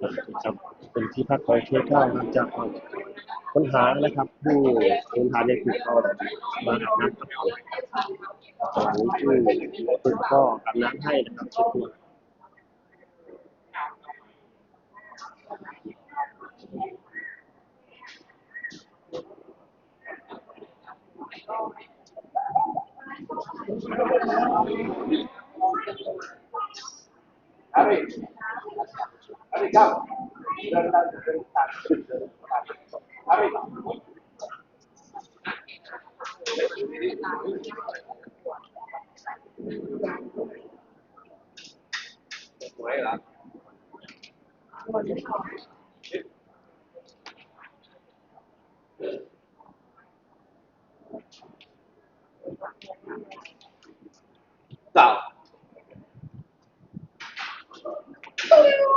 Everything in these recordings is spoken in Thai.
ครับเป็นที่พักของเคเก้าครับจากค้นหานะครับ ผู้สูญหายในถูกเขามาอาบน้ำครับตอนนี้คือคุณพ่ออาบน้ำให้นะครับเช็ดตัว 早。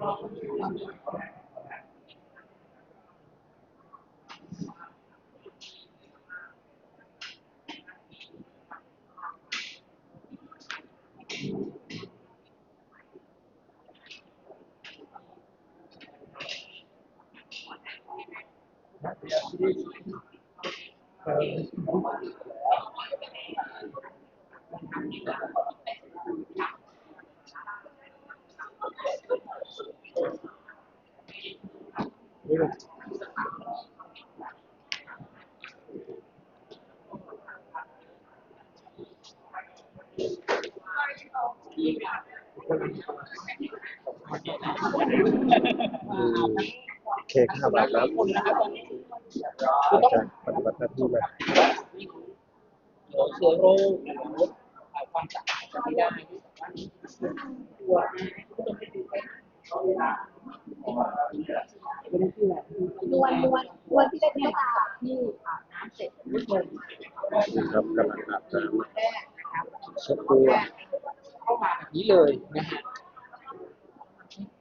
Yeah. Uh, อืมเคข้าวอาบน้ำจากปฏิบัติหน้าที่มาเดี๋ยวเชื้อโรคหรือลดความสะอาดจะไม่ได้ตัวเป็นที่แบบนวล นวลนวลที่ได้เนี่ยค่ะที่อาบน้ำเสร็จนิดนึงนะครับกำลังอาบน้แรกนะครับำเช็ดตัวเข้ามาแบบนี้เลยนะฮะ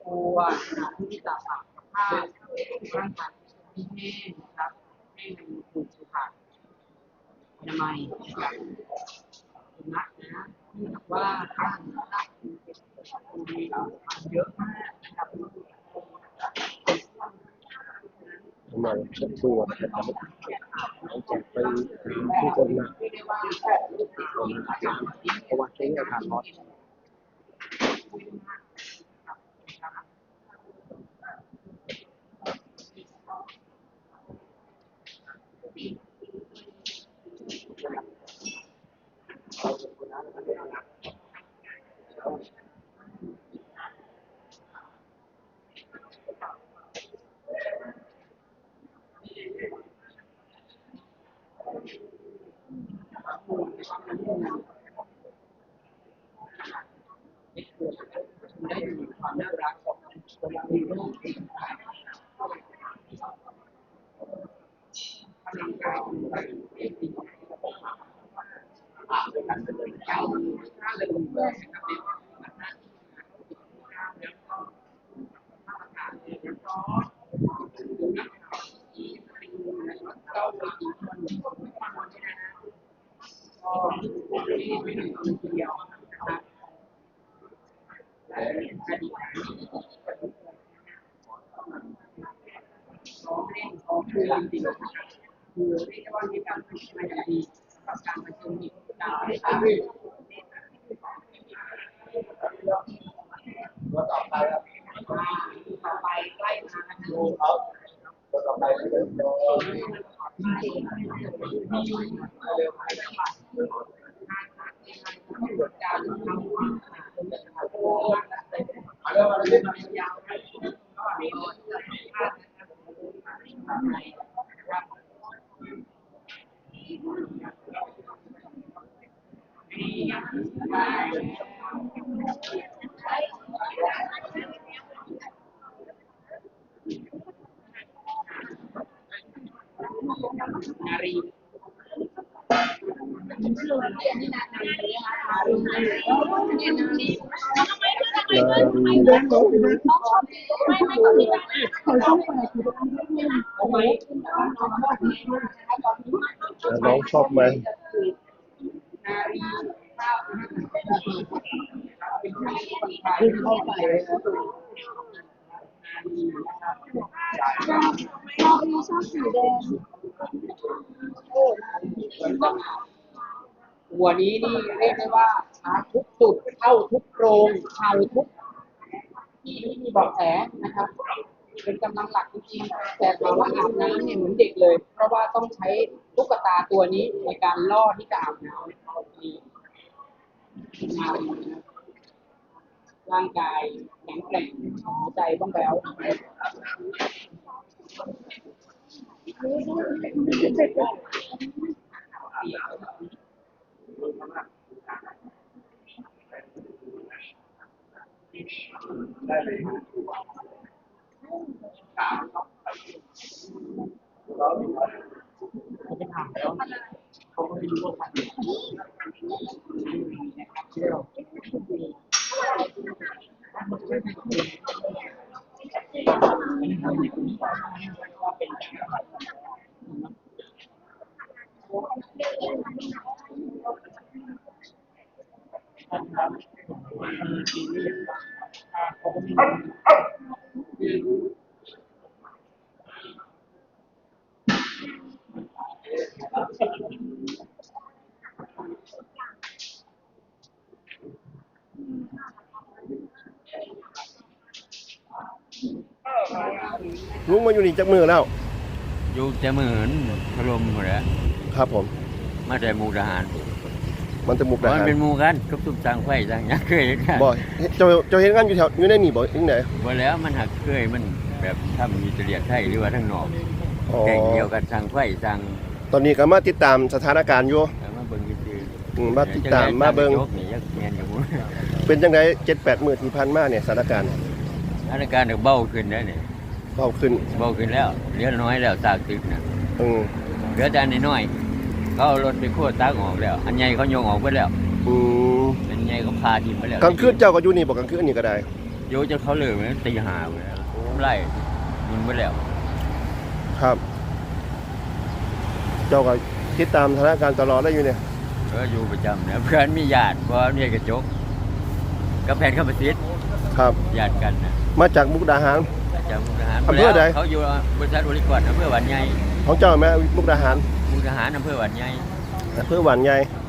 ตัวผู้ที่จะอาบผ้าร่างกายที่แห้งนะครับให้มันถูกสุขอนามัยนะครับสุนัขนะที่แบบว่าทานได้มีเยอะมากนะครับ กำลังเช็ดตัวนะครับหลังจากไปที่คนมาเพราะว่าช่วงนี้อากาศร้อน ความน่ารักของตัวมีโรคติดไปพลังกายของเราเองดีการดำเนินการถ้าเลยนะครับในแล้วก็มาตรการแล้วก็เข้าไปอีกคนหนึ่งความมันนะก็ไม่ถึงคนเดียวนะครับร้องเล่นร้องคือจริงๆคือเรียกว่ามีการฝึกมาอย่างดีกับการประชุมอีกดาว ตัวต่อไปครับต่อไปใกล้มาแล้วดูครับตัวต่อไปเป็นตัวมีเร็วไปจังหวัดการทำายาวนะก็มีคนจ วเป็นคนไทยเข้าไปนะครับนารีนะครับชอบมีชอบสีแดงหัวนี้นี่เรียกได้ว่าชาร์จทุกจุดเข้าทุกโรงเข่าทุกที่ที่มีเบาะแสนะครับ เป็นกำลังหลักจริงๆแต่ถามว่าอาบน้ำเนี่ยเหมือนเด็กเลย เพราะว่าต้องใช้ตุ๊กตาตัวนี้ในการล่อที่จะอาบน้ำนี่มานะครับร่างกายแข็งแกร่งหัวใจบ้องแบ้ว เขาไปถามแล้วเขาก็ไม่รู้ว่าใครนะครับที่เราเป็นไม้ ลุงมาอยู่นี่จักมือแล้ว อยู่จะเหมือนพรมหมดแล้วครับผม มาแต่หมูทหาร มันจะมุกดามันหารเป็นหมูกันทุบทุบๆสร้างไฟสร้างหยังเคยเห็นกันบ่เจ้าเจ้าเห็นงานอยู่แถวอยู่ในนี่บ่ยังไหนบ่แล้วมันหักเคยมันแบบทำมีเตลียดไทยหรือว่าทั้งนอกอ๋อแก่งเดียวกันสร้างไฟสร้างตอนนี้ก็มาติดตามสถานการณ์อยู่แล้วมาเบิ่งซื่ออืมมาติดตามมาเบิ่งจังได๋ตยกนี่ยักแม่นอยู่เป็นจังได7-8มื้อที่ผ่านมาเนี่ยสถานการณ์สถานการณ์เบาขึ้นแล้วนี่เบาขึ้นเบาขึ้นแล้วเหลือน้อยแล้วซากตึกน่ะอืมเหลือแต่อันน้อยๆ เขาเอารถไปโคตรตากออกแล้ว อันใหญ่เขาโยงออกไปแล้วอืมเป็นใหญ่ก็พาทิ้งไปแล้วกลางคืนเจ้าก็อยู่นี่บ่กลางคืนนี่ก็ได้ โยจะเขาเลยมันตีหาไปแล้วไล่มันไปแล้วครับ เจ้าก็ติดตามสถานการณ์ตลอดได้อยู่เนี่ยก็อยู่ประจำนะเพื่อนมีญาติเพราะว่าเนี่ยกระจกก็แผ่นเข้าไปซิดครับ ญาติกันนะมาจากมุกดาหารประจำมุกทหารอำเภอใด เขาอยู่บริษัทบริกรอำเภอหวานใหญ่ของเจ้าแม่มุกดาหารมุ กทหารอำเภอหวานใหญ่อำเภอหวานใหญ่อืม